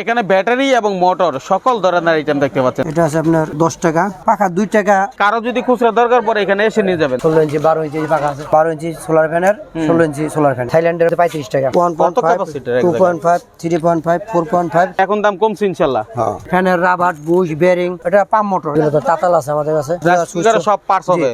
এখানে ব্যাটারি এবং মোটর সকল ধরনের আইটেম দেখতে পাচ্ছেন। এটা আছে আপনার দশ টাকা পাখা দুই টাকা। কারও যদি খুচরা দরকার পড়ে এখানে এসে নিয়ে যাবেন। ষোলো ইঞ্চি বারো ইঞ্চি পাখা আছে। বারো ইঞ্চি সোলার ফ্যানের ষোলো ইঞ্চি সোলার ফ্যান থাইল্যান্ডের পঁয়ত্রিশ টাকা। One point five two? Point five three point five four point five এখন দাম কমছে ইনশাল্লাহ। ফ্যানের রাবার বুশ বেরিং এটা পাম্প মোটর তাতাল আছে আমাদের কাছে। সব parts হবে?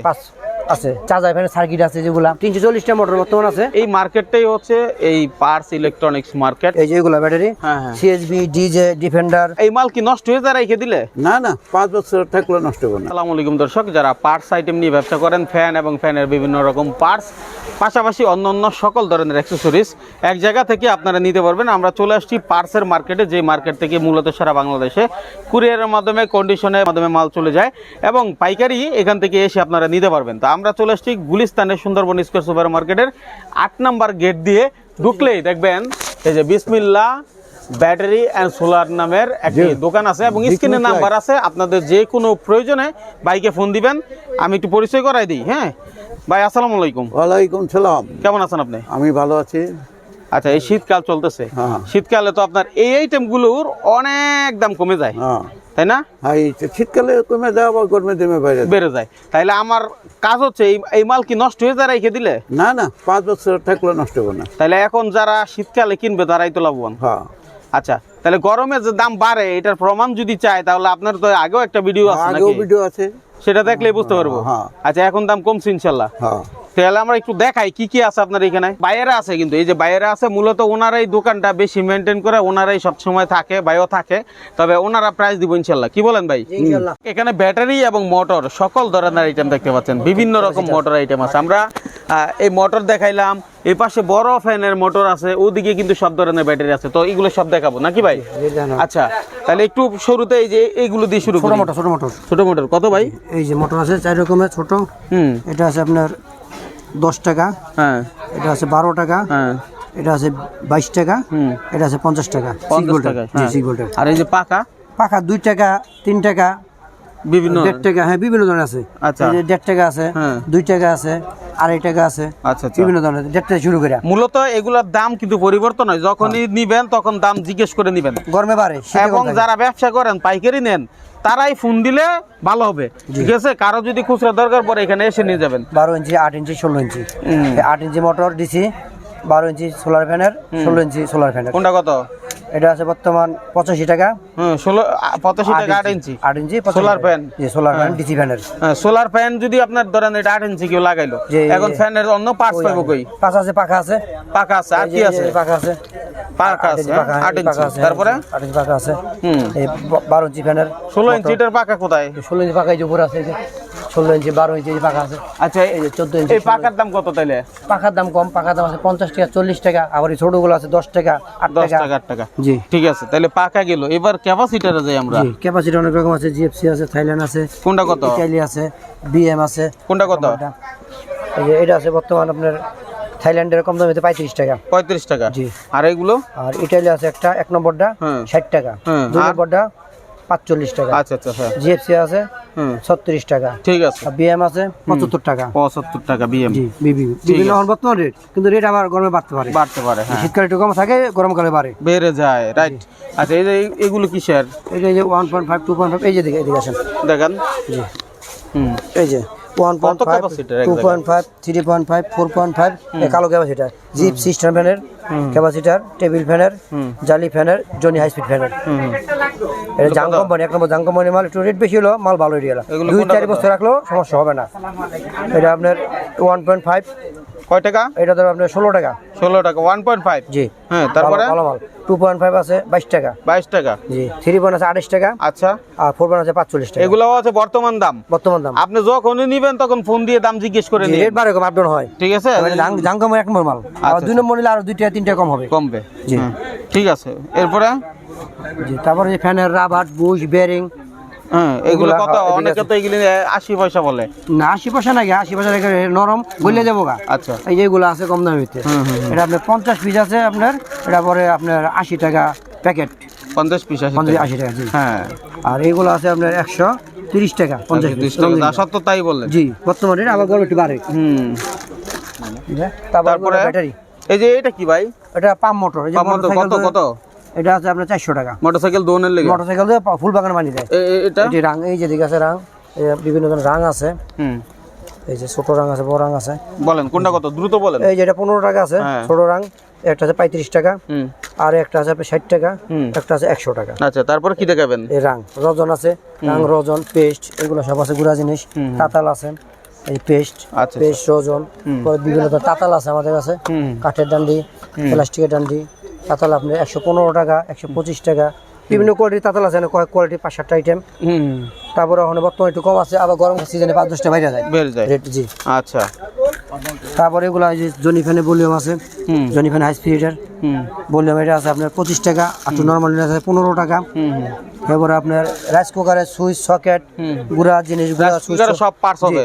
আছে চার্জার ফ্যানের সার্কিট আছে যেগুলা। তিনশো চল্লিশটা মোটর বর্তমান আছে। এই মার্কেটটাই হচ্ছে এই পার্স ইলেকট্রনিক্স মার্কেট এই যে এগুলা ব্যাটারি। হ্যাঁ, হ্যাঁ। সিএসবি ডিজে ডিফেন্ডার এই মাল কি নষ্ট হয়ে যায় রেখে দিলে? না না পাঁচ বছর থাকলে নষ্ট হবে না। আসসালামু আলাইকুম দর্শক যারা পার্টস আইটেম নিয়ে ব্যবসা করেন ফ্যান এবং ফ্যানের বিভিন্ন রকম পার্টস পাশাপাশি অন্য অন্য সকল ধরনের অ্যাক্সেসরিজ এক জায়গা থেকে আপনারা নিতে পারবেন। আমরা চলে আসছি পার্টসের মার্কেটে যে মার্কেট থেকে মূলত সারা বাংলাদেশে। কুরিয়ারের মাধ্যমে কন্ডিশনের মাধ্যমে মাল চলে যায় এবং পাইকারি এখান থেকে এসে আপনারা নিতে পারবেন। তো আমরা চলে আসছি গুলিস্তানের সুন্দরবন স্কোয়ার সুপার মার্কেটের আট নাম্বার গেট দিয়ে ঢুকলেই দেখবেন এই যে বিসমিল্লা ব্যাটারি অ্যান্ড সোলার নামের একটি দোকান আছে এবং স্ক্রিনে নাম্বার আছে আপনাদের যে কোনো প্রয়োজনে বাইকে ফোন দিবেন আমি একটু পরিচয় করাই দিই হ্যাঁ? ভাই আসসালামু আলাইকুম। ওয়ালাইকুম সালাম। কেমন আছেন আপনি? আমি ভালো আছি। আচ্ছা এই শীতকাল চলতেছে। হ্যাঁ। শীতকালে তো আপনার এই আইটেমগুলোর অনেক দাম কমে যায়। হ্যাঁ। তাই না? হ্যাঁ শীতকালে কমে যায় আবার গরমে দেমে বাইরে বেড়ে যায়। তাইলে আমার কাজ হচ্ছে এই মাল কি নষ্ট হয়ে যায় রেখে দিলে? না না পাঁচ বছর থাকলে নষ্ট হবে না। তাইলে এখন যারা শীতকালে কিনবে তারাই তো লাভবান। হ্যাঁ। আচ্ছা তাহলে গরমে যে দাম বাড়ে এটার প্রমাণ যদি চায় তাহলে আপনার তো আগেও একটা ভিডিও আছে আগেও ভিডিও আছে। সেটা দেখলেই বুঝতে পারব। হ্যাঁ। আচ্ছা এখন দাম কমছে ইনশাল্লাহ। হ্যাঁ। তাহলে আমরা একটু দেখাই কি কি আছে আপনার এখানে। বাইরে আছে কিন্তু এই যে বাইরে আছে মূলত ওনারাই দোকানটা বেশি মেনটেন করে ওনারাই সব সময় থাকে বাইও থাকে। তবে ওনারা প্রাইস দিব ইনশাল্লাহ। কি বলেন ভাই? এখানে ব্যাটারি এবং মোটর সকল ধরনের আইটেম দেখতে পাচ্ছেন। বিভিন্ন রকম মোটর আইটেম আছে। আমরা এই মোটর দেখাইলাম এই পাশে বড় ফ্যানের মোটর আছে ওদিকে কিন্তু সব ধরনের ব্যাটারি আছে। তো এগুলো সব দেখাবো নাকি ভাই? আচ্ছা তাহলে একটু শুরুতে এই যে এইগুলো দিয়ে শুরু ছোট মোটর ছোট মোটর ছোট মোটর কত ভাই? এই যে মোটর আছে চার রকমের ছোট। হুম। এটা আছে আপনার দশ টাকা। হ্যাঁ। এটা আছে বারো টাকা। হ্যাঁ। এটা আছে বাইশ টাকা। হুম। এটা আছে পঞ্চাশ টাকা। পঞ্চাশ টাকা ভোল্টের। আর এই যে পাকা? পাকা দুই টাকা তিন টাকা। বিভিন্ন দেড় টাকা হ্যাঁ বিভিন্ন ধরনের আছে। আচ্ছা। দেড় টাকা আছে হ্যাঁ। দুই টাকা আছে। আড়াই টাকা আছে। আচ্ছা আচ্ছা। বিভিন্ন ধরনের দেড় টাকা শুরু করে। মূলত এগুলোর দাম কিন্তু পরিবর্তন হয়। যখনই নিবেন তখন দাম জিজ্ঞেস করে নিবেন। গরমে বাড়ে এবং যারা ব্যবসা করেন পাইকারি নেন তারাই ফোন দিলে ভালো হবে। ঠিক আছে? কারও যদি খুচরা দরকার পরে এখানে এসে নিয়ে যাবেন। বারো ইঞ্চি আট ইঞ্চি ষোলো ইঞ্চি। আট ইঞ্চি মোটর ডিসি বারো ইঞ্চি সোলার ফ্যানের ষোলো ইঞ্চি সোলার ফ্যানের। কোনটা কত? এটা আছে বর্তমান পঁচাশি টাকা। হুম ষোলো পঁচাশি টাকা আট ইঞ্চি। আট inch Solar fan? Solar fan DC ফ্যানের। হ্যাঁ সোলার ফ্যান যদি আপনার ধরেন এটা আট ইঞ্চি কেউ লাগাইলো এখন ফ্যানের অন্য পার্টস পাবো কই? পাখা আছে পাখা আছে পাখা আছে। আর কি আছে? পাখা আছে। পাকা আছে ইঞ্চি? পাখা, আট ইঞ্চি তারপরে? আট ইঞ্চি পাখা আছে। হুম। এই বারো ইঞ্চি ফ্যানের ষোলো ইঞ্চিটার পাকা কোথায়? ষোলো ইঞ্চি পাখা এই যে উপরে আছে ষোলো ইঞ্চি বারো ইঞ্চি পাখা আছে। আচ্ছা এই যে চোদ্দ ইঞ্চি এই পাকার দাম কত তাইলে? পাখার দাম কম পাখার দাম আছে পঞ্চাশ টাকা চল্লিশ টাকা আবার এই ছোটগুলো আছে দশ টাকা আট দশ টাকা। আট টাকা। জি। ঠিক আছে তাহলে গেল। এবার ক্যাপাসিটারে যাই আমরা। ক্যাপাসিটি অনেক রকম আছে জিএফসি আছে থাইল্যান্ড আছে কোনটা কত? ইটালি আছে বিএম আছে। কোনটা কত? এটা- এই যে এটা আছে বর্তমান আপনার থাইল্যান্ডের কম দামিতে পঁয়ত্রিশ টাকা। পঁয়ত্রিশ টাকা। জি। আর এগুলো? আর ইটালি আছে একটা এক নম্বরটা হ্যাঁ। ষাট টাকা। হ্যাঁ, দুই নম্বরটা পাঁচচল্লিশ টাকা। আচ্ছা আচ্ছা হ্যাঁ। জিএফসি আছে হুম। ছত্রিশ টাকা। ঠিক আছে। বিএম আছে পঁচাত্তর টাকা। পঁচাত্তর টাকা বিএম বিভিন্ন বর্তমান রেট কিন্তু রেট আবার গরমে বাড়তে পারে। বাড়তে পারে হ্যাঁ। শীতকালে একটু কম থাকে গরমকালে বাড়ে। বেড়ে যায় রাইট আচ্ছা এই যে এগুলো কিসের? এই যে one point five two point five এই যে দিকে এদিকে আসেন। দেখেন। জি। হুম। এই যে। One point five two point five three point five four point five কালো ক্যাপাসিটার জিপ সিস্টেম ফ্যানের ক্যাপাসিটার টেবিল ফ্যানের জালি ফ্যানের জনি হাই স্পিড ফ্যানের এটা জাং কোম্পানি এক নম্বর জাং কোম্পানি মাল একটু রেট বেশি হলো মাল ভালো এরিয়া দুই চারি বছর রাখলেও সমস্যা হবে না। এটা আপনার ওয়ান পয়েন্ট ফাইভ কয় টাকা? এটা ধরো আপনার ষোলো টাকা। ষোলো টাকা ওয়ান পয়েন্ট ফাইভ জি। হ্যাঁ তারপরে? ভালো মাল টু পয়েন্ট ফাইভ আছে বাইশ টাকা। বাইশ টাকা। জি থ্রি পয়েন্ট আছে আঠাশ টাকা। আচ্ছা। আর ফোর পয়েন্ট আছে পাঁচচল্লিশ টাকা। এগুলো আছে বর্তমান দাম? বর্তমান দাম। আপনি যখনই নিবেন তখন ফোন দিয়ে দাম জিজ্ঞেস করে নিন রেট বাড়ে কম আপডাউন হয়। ঠিক আছে? জাং কোম্পানি এক নম্বর মাল আর দুই নম্বর নিলে আরও দুই টাকা তিন টাকা কম হবে। কমবে। জি। ঠিক আছে। এরপরে? জি তারপরে ফ্যানের রাবার বুশ বেরিং হ্যাঁ এগুলো এগুলা, কত? অনেকে তো এগুলি আশি পয়সা বলে। না আশি পয়সা নাকি আশি পয়সা নরম গলে যাব গা। আচ্ছা। এই যে এগুলো আছে কম এটা আপনার পঞ্চাশ পিস আছে আপনার এটা পরে আপনার আশি টাকা প্যাকেট পঞ্চাশ পিস পঞ্চাশ আশি টাকা জি। হ্যাঁ। আর এইগুলো আছে আপনার একশো তিরিশ টাকা পঞ্চাশ টাকা সত্য তাই বললেন। জি বর্তমানে আবার গরম একটু বাড়ে। হুম। তারপরে তারপরে ব্যাটারি। এই যে এটা কি ভাই? এটা পাম্প মোটর পাম্প মোটর কত কত? এটা আছে আপনার চারশো টাকা। মোটরসাইকেল দোনের লেগে? মোটরসাইকেল দিয়ে ফুল বাগান বানিয়ে দেয় এটা? এটি রাং এই যে দিকে আছে রাং বিভিন্ন ধরনের রাং আছে। হুম। এই যে ছোট রাং আছে বড় রাং আছে। বলেন কোনটা কত? দ্রুত বলেন। এই যে এটা পনেরো টাকা আছে হ্যাঁ। ছোট রাং একটা আছে পঁয়ত্রিশ টাকা। হুম। আর একটা আছে আপনার ষাট টাকা। একটা আছে একশো টাকা। আচ্ছা তারপর কি দেখাবেন? এই রাং রজন আছে রাং রজন পেস্ট এগুলো সব আছে গুড়া জিনিস। তাতাল আছে এই পেস্ট আচ্ছা, পেস্ট রজন। বিভিন্ন ধরনের তাতাল আছে আমাদের কাছে। কাঠের ডান্ডি প্লাস্টিকের ডান্ডি। তাতাল আপনি একশো পনেরো টাকা একশো পঁচিশ টাকা। বিভিন্ন কোয়ালিটির তাতাল আছে কয়েক কোয়ালিটি পাঁচ সাতটা আইটেম তারপরে ওখানে বর্তমানে একটু কম আছে আবার গরম সিজনে পাঁচ দশটা বাইরে যায়। রেট জি। আচ্ছা। তারপরে এগুলো যে জনি ফ্যানে ভলিউম আছে জনি ফ্যান হাই স্পিডের হুম। ভলিউম এটা আছে আপনার পঁচিশ টাকা আর টু নর্মাল আছে পনেরো টাকা। এরপরে আপনার রাইস কুকারের সুইচ সকেট গুড়া জিনিস গুড়া সব parts হবে?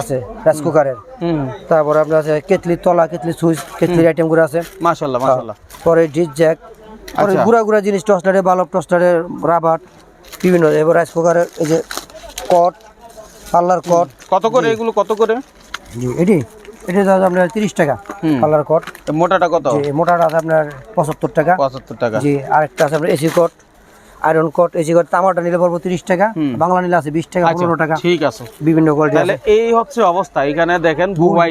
আছে রাইস কুকারের হুম। তারপরে আপনার আছে কেতলির তলা কেতলি সুইচ কেতলির আইটেমগুলো আছে। মাশাল্লাহ মাশাল্লাহ পরে ডিস জ্যাক পরে আচ্ছা। গুড়া গুড়া জিনিস টস্টারে বালব টস্টারের রাবার বিভিন্ন এবার রাইস কুকারের এই যে কট পাল্লার কট। কত করে এগুলো কত করে? জি এটি এটি দাদা আপনার তিরিশ টাকা কালার কট। মোটাটা কত? মোটাটা আছে আপনার পঁচাত্তর টাকা। পঁচাত্তর টাকা। জি আরেকটা আছে আপনার AC cot. Iron cot AC cot তামাটা নিলে পড়ব তিরিশ টাকা বাংলা নিলে আছে বিশ টাকা আচ্ছা, পনেরো টাকা। ঠিক আছে। বিভিন্ন কোয়ালিটি তাহলে এই হচ্ছে অবস্থা। এখানে দেখেন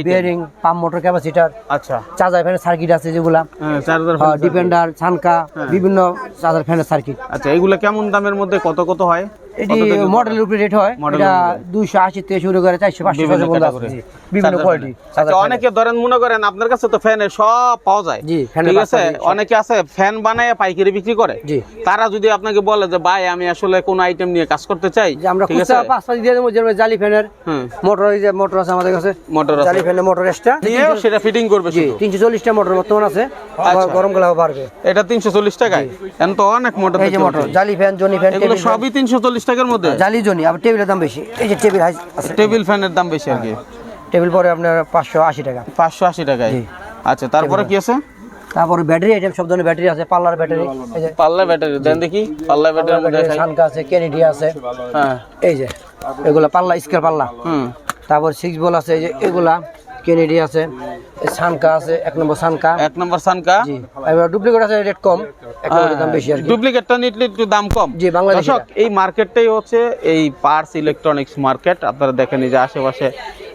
বিয়ারিং পাম্প মোটর ক্যাপাসিটার আচ্ছা। চার্জার ফ্যানের সার্কিট আছে যেগুলা। হ্যাঁ ডিপেন্ডার ছানকা হ্যাঁ। বিভিন্ন চার্জার ফ্যানের সার্কিট আচ্ছা এগুলো কেমন দামের মধ্যে কত কত হয়? এটি? মডেলের উপরে রেট হয়। এটা। দুইশো আশি থেকে শুরু করে চারশো পাঁচশো বিভিন্ন পর্যন্ত আছে, বিভিন্ন কোয়ালিটি ফ্যান। আচ্ছা অনেকে ধরেন মনে করেন আপনার কাছে তো ফ্যানের সব পাওয়া যায়। জি, ঠিক আছে। অনেকে আছে ফ্যান বানায় পাইকারি বিক্রি করে। জি। তারা যদি আপনাকে বলে যে ভাই আমি আসলে কোন আইটেম নিয়ে কাজ করতে চাই যে আমরা খুচরা পাঁচ পাঁচ দিয়ে দেবো যেমন জালি ফ্যানের মোটর এই যে মোটর আছে আমাদের কাছে। মোটর জালি ফ্যানের মোটর এক্সট্রা সেটা ফিটিং করবে জি তিনশো চল্লিশটা মোটর বর্তমান আছে। আবার আচ্ছা। গরমকালে বাড়বে। এটা তিনশো চল্লিশ টাকায়? এখন তো অনেক মোটর এই যে মোটর জালি ফ্যান জনি ফ্যান এগুলো ফ্যান সবই তিনশো চল্লিশ টাকার মধ্যে? জালি জনি আবার টেবিলের দাম বেশি। এই যে টেবিল টেবিল ফ্যানের দাম বেশি আর কি? টেবিল পরে আপনার পাঁচশো আশি টাকা। পাঁচশো আশি টাকায়। আচ্ছা তারপরে কি আছে? তারপরে ব্যাটারি আইটেম সব ধরনের ব্যাটারি আছে পাল্লার ব্যাটারি। এই যে পাল্লা ব্যাটারি দেন দেখি পাল্লা ব্যাটারির মধ্যে দেখাই। আছে। কেনেডি আছে। হ্যাঁ। এই যে এগুলা পাল্লা স্কেল পাল্লা। হুম। তারপর সিক্স বল আছে এই যে এগুলা। কেনেডি আছে এই সানকা আছে এক নম্বর সানকা এক নম্বর সানকা জি এবার ডুপ্লিকেট আছে রেট কম এক দাম বেশি আর ডুপ্লিকেটটা নিটলে একটু দাম কম। জি। দর্শক এই মার্কেটটাই হচ্ছে এই পার্স ইলেকট্রনিক্স মার্কেট আপনারা দেখেন যে আশেপাশে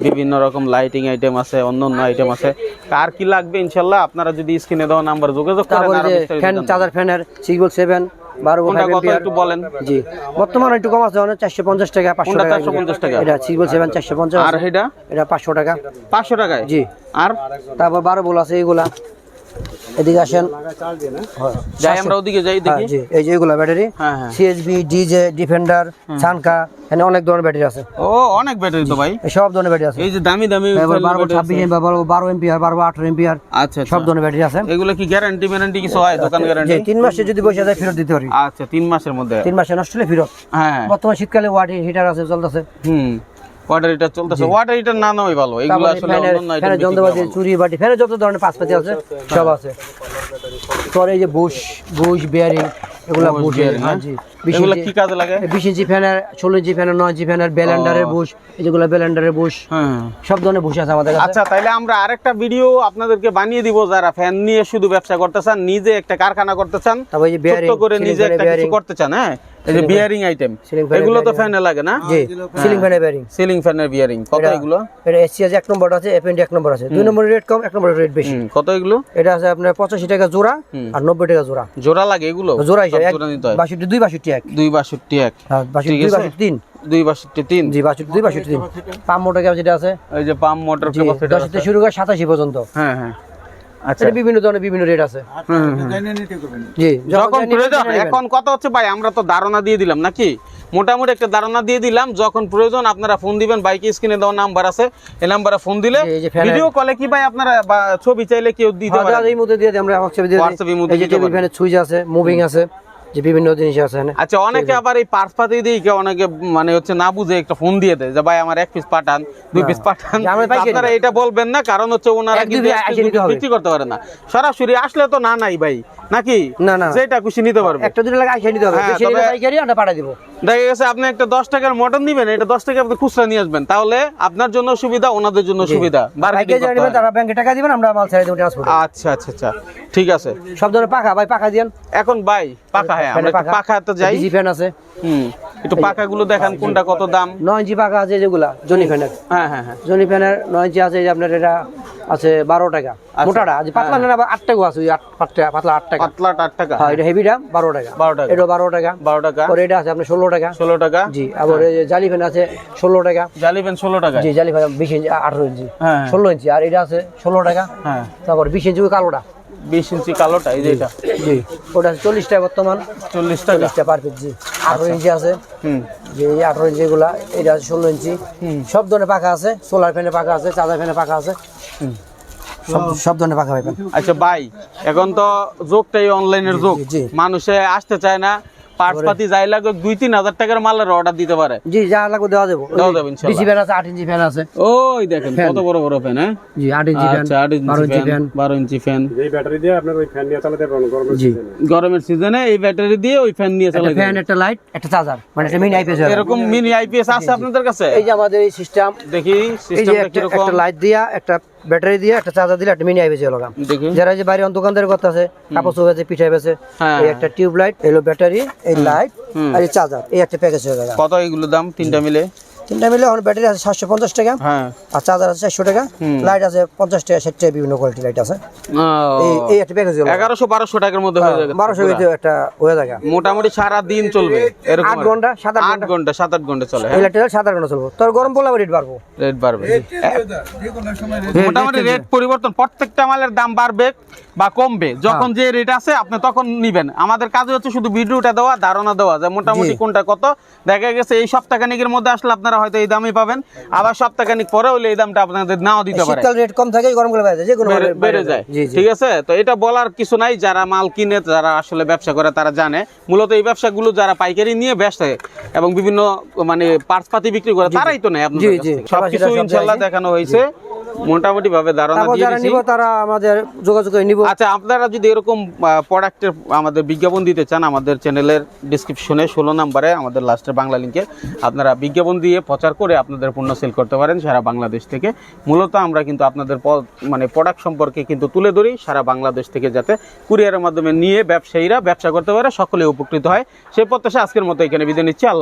বিভিন্ন রকম লাইটিং আইটেম আছে অন্য অন্য আইটেম আছে। কার কি লাগবে ইনশাল্লাহ আপনারা যদি স্ক্রিনে দেওয়া নাম্বার যোগাযোগ করেন ফ্যান চার্জার ফ্যানের সিক্স সেভেন বারো কত একটু বলেন। জি। বর্তমানে একটু কম আছে অনেক চারশো পঞ্চাশ টাকা পাঁচশো টাকা পঞ্চাশ টাকা? এটা সিক্স সেভেন চারশো পঞ্চাশ আর এটা? এটা পাঁচশো টাকা। পাঁচশো টাকায়? জি। আর? তারপর বারো বল আছে এগুলা। এদিকে আসেন। যাই আমরা ওদিকে যাই হ্যাঁ, দেখি জি। এই যে এগুলা ব্যাটারি। হ্যাঁ হ্যাঁ। সিএসবি ডিজে ডিফেন্ডার সানকা এখানে অনেক ধরনের ব্যাটারি আছে। ও অনেক ব্যাটারি তো ভাই। সব ধরনের ব্যাটারি আছে। এই যে দামি দামি বারো battery ছাব্বিশ আছে। এমপিআর বারো বারো এমপিআর বারো আঠারো এমপিআর আচ্ছা সব আচ্ছা ধরনের ব্যাটারি আছে। এগুলো কি গ্যারান্টি ম্যারান্টি কিছু হয়? দোকান গ্যারান্টি তিন মাসে যদি বসে যায় ফেরত দিতে পারি। আচ্ছা তিন মাসের মধ্যে। তিন মাসে নষ্ট হলে ফেরত। হ্যাঁ বর্তমান শীতকালে ওয়াটার হিটার আছে চলতেছে। হুম। ওয়াটার হিটার চলতেছে। ওয়াটার হিটার না নয় ভালো। এগুলো আসলে অন্য যন্ত্রপাতি চুরি বাটি যত ধরনের আছে সব আছে। এই যে বুশ বুশ বিয়ারিং এগুলা বুশ হ্যাঁ? জি এগুলো কি কাজে লাগে? বিশ ইঞ্চি ফ্যানের ষোলো ইঞ্চি ফ্যানের নয় ইঞ্চি ফ্যানের ব্যালেন্ডারের বুশ যেগুলো ব্যালেন্ডারের বুশ হ্যাঁ। সব ধরনের বুশ আছে আমাদের কাছে। আচ্ছা তাইলে আমরা আরেকটা ভিডিও আপনাদেরকে বানিয়ে দিব যারা ফ্যান নিয়ে শুধু ব্যবসা করতে চান নিজে একটা কারখানা করতে চান তারপর এই যে bearing, করে নিজে একটা কিছু করতে চান হ্যাঁ? এই যে বিয়ারিং আইটেম এগুলো তো ফ্যানে লাগে না? জি সিলিং ফ্যানের বেয়ারিং সিলিং ফ্যানের বিয়ারিং কত এগুলো? এটা এসি আছে এক নম্বর আছে এক নম্বর আছে। দুই নম্বরের রেট কম এক নম্বরের রেট বেশি। কত এগুলো? এটা আছে আপনার পঁচাশি টাকা জোড়া আর নব্বই টাকা জোড়া। জোড়া লাগে এগুলো? জোড়া সব হিসেবে এক জোড়া নিতে হয়। বাষট্টি দুই বাষট্টি এক। দুই বাষট্টি এক। হ্যাঁ বাষট্টি ঠিক দুই আছে। বাষট্টি তিন। দুই বাষট্টি তিন। জি বাষট্টি দুই বাষট্টি তিন। পাম মোটর ক্যাপাসিটি আছে। এই যে পাম্প মোটর দশ থেকে শুরু করে সাতাশি পর্যন্ত। হ্যাঁ হ্যাঁ। এটা বিভিন্ন ধরনের বিভিন্ন রেট আছে। হুম, হুম, হুম। জি যখন প্রয়োজন এখন কথা হচ্ছে ভাই আমরা তো ধারণা দিয়ে দিলাম নাকি? মোটামুটি একটা ধারণা দিয়ে দিলাম যখন প্রয়োজন আপনারা ফোন দিবেন বাইকে স্ক্রিনে দেওয়া নাম্বার আছে এই নাম্বারে ফোন দিলে ভিডিও কলে কি ভাই আপনারা বা ছবি চাইলে কেউ দিতে হ্যাঁ, পারে এই মধ্যে দিয়ে আমরা দিয়ে দিই। মধ্যে সুইচ আছে মুভিং আছে। যে বিভিন্ন জিনিস আছে আচ্ছা অনেকে আবার এই পার্স পাতি দিয়ে কেউ অনেকে মানে হচ্ছে না বুঝে একটা ফোন দিয়ে দেয় যে ভাই আমার এক পিস পাঠান দুই পিস পাঠান। আপনারা এটা বলবেন না কারণ হচ্ছে ওনারা কিন্তু। বিক্রি করতে পারে না। সরাসরি আসলে তো না নাই ভাই। নাকি? না, না। যেটা খুশি নিতে পারবে। একটা দুটো লাগে আইসা নিতে হবে। হ্যাঁ, বেশি নিলে তবে- পাইকারি আমরা পাঠিয়ে দিব। দেখা গেছে আপনি একটা দশ টাকার মটন নিবেন এটা দশ টাকা আপনি খুচরা নিয়ে আসবেন। তাহলে আপনার জন্য সুবিধা ওনাদের জন্য সুবিধা। যারা করতে তারা ব্যাংকে টাকা দিবেন আমরা মাল ছেড়ে দেবো ট্রান্সপোর্ট আচ্ছা আচ্ছা আচ্ছা। ঠিক আছে। সব ধরনের পাখা ভাই পাখা দিয়েন। এখন ভাই পাকা হ্যাঁ আমরা একটু তো যাই। ডিজি ফ্যান আছে। হুম একটু পাকাগুলো দেখান কোনটা কত দাম। নয় ইঞ্চি পাখা আছে যেগুলা জনি ফ্যানের। হ্যাঁ হ্যাঁ হ্যাঁ। জনি ফ্যানের নয় ইঞ্চি আছে এই যে আপনার এটা আছে বারো টাকা। মোটাটা আজ পাতলা নেন আবার আট টাকা আছে ওই আট আট টাকা পাতলা আট টাকা। পাতলা আট টাকা। হ্যাঁ এটা হেভিটা বারো টাকা। 12 টাকা। এটা টাকা। টাকা। আছে আপনার ষোলো টাকা। ষোলো টাকা। জি আবার এই যে জালি ফ্যান আছে ষোলো টাকা। জালিবেন ষোলো টাকা। জি জালি ফ্যান বিশ ইঞ্চি আঠারো ইঞ্চি। হ্যাঁ, হ্যাঁ। ষোলো ইঞ্চি আর এটা আছে ষোলো টাকা। হ্যাঁ। তারপর বিশ ইঞ্চি কালোটা। বিশ ইঞ্চি কালোটা এই যে এটা। জি ওটা আছে চল্লিশ টাকা বর্তমান। চল্লিশ টাকা পার পিস জি। আঠারো ইঞ্চি আছে। হুম। যে এই আঠারো ইঞ্চি গুলা এটা আছে ষোলো ইঞ্চি। সব ধরনের পাখা আছে। সোলার ফ্যানে পাখা আছে চার্জার ফ্যানে পাখা আছে। সব- সব ধরনের পাখা পাবেন আচ্ছা ভাই এখন তো যুগটাই অনলাইনের যুগ। মানুষে আসতে চায় না পার্টস পাতি যাই লাগে দুই তিন হাজার টাকার মালের অর্ডার দিতে পারে। জি যা লাগবে দেওয়া যাব। দেওয়া ইনশাল্লাহ। ডিসি ফ্যান আছে আট ইঞ্চি ফ্যান আছে। ওই দেখেন কত বড় বড় ফ্যান হ্যাঁ? জি আট ইঞ্চি ফ্যান আচ্ছা আট বারো ইঞ্চি ফ্যান বারো ইঞ্চি ফ্যান এই ব্যাটারি দিয়ে আপনার ওই ফ্যান নিয়ে চালাতে পারবেন গরমের জি। সিজনে গরমের সিজনে এই ব্যাটারি দিয়ে ওই ফ্যান নিয়ে চালাই ফ্যান একটা লাইট একটা চার্জার মানে একটা মিনি আইপিএস এরকম মিনি আইপিএস আছে আপনাদের কাছে? এই যে আমাদের এই সিস্টেম দেখি সিস্টেমটা একটা কীরকম? একটা লাইট দিয়া একটা ব্যাটারি দিয়ে একটা চার্জার দিলে একটা মিনি আইপিএস হলো দেখি। যারা যে বাইরে দোকানদারের কথা আছে কাপড় চোপড় আছে পিঠা বেছে হ্যাঁ। এই একটা টিউব লাইট এলো ব্যাটারি এই লাইট আর এই চার্জার এই একটা প্যাকেজ হয়ে গেল কত এগুলো দাম তিনটা মিলে? তিনটা মিলে আমার ব্যাটারি আছে সাতশো পঞ্চাশ টাকা। হ্যাঁ। আর চার্জার আছে চারশো টাকা। লাইট আছে পঞ্চাশ টাকা ষাট টাকা বিভিন্ন কোয়ালিটি লাইট আছে। এই এই একটা প্যাকেজ এগারোশো বারোশো টাকার মধ্যে হয়ে যাবে বারোশো একটা হয়ে থাকে মোটামুটি সারা দিন চলবে আট ঘণ্টা, সাত আট আট ঘণ্টা। সাত আট ঘণ্টা চলে এই সাত আট ঘণ্টা চলবো। তোর গরম পড়লে রেট বাড়বো? রেট বাড়বে। মোটামুটি রেট পরিবর্তন প্রত্যেকটা মালের দাম বাড়বে বা কমবে। যখন যে রেট আছে আপনি তখন নিবেন। আমাদের কাজ হচ্ছে শুধু ভিডিওটা দেওয়া ধারণা দেওয়া যে মোটামুটি কোনটা কত। দেখা গেছে এই সপ্তাহখানিকের মধ্যে আসলে আপনারা হয়তো এই দামই পাবেন। আবার সপ্তাহখানিক পরে হলে এই দামটা আপনাদের নাও দিতে পারে। শীতকাল রেট কম থাকে গরমকালে বেড়ে যায় যে কোনো বেড়ে- যায়। ঠিক আছে? তো এটা বলার কিছু নাই যারা মাল কিনে যারা আসলে ব্যবসা করে তারা জানে। মূলত এই ব্যবসাগুলো যারা পাইকারি নিয়ে ব্যস্ত এবং বিভিন্ন মানে পার্টস পাতি বিক্রি করে তারাই তো নেয় আপনাদের। থেকে। সবকিছু ইনশাআল্লাহ। দেখানো হয়েছে। মোটামুটি ভাবে ধারণা দিয়ে যারা নিব তারা আমাদের যোগাযোগ করে নিব। আচ্ছা আপনারা যদি এরকম প্রোডাক্টের আমাদের বিজ্ঞাপন দিতে চান আমাদের চ্যানেলের ডিসক্রিপশনে ষোলো নাম্বারে আমাদের লাস্টের বাংলা লিঙ্কে আপনারা বিজ্ঞাপন দিয়ে প্রচার করে আপনাদের পণ্য সেল করতে পারেন সারা বাংলাদেশ থেকে। মূলত আমরা কিন্তু আপনাদের মানে প্রোডাক্ট সম্পর্কে কিন্তু তুলে ধরি সারা বাংলাদেশ থেকে যাতে কুরিয়ারের মাধ্যমে নিয়ে ব্যবসায়ীরা ব্যবসা করতে পারে সকলে উপকৃত হয়। সেই প্রত্যাশা আজকের মতো এখানে বিদায় নিচ্ছি। আল্লাহ।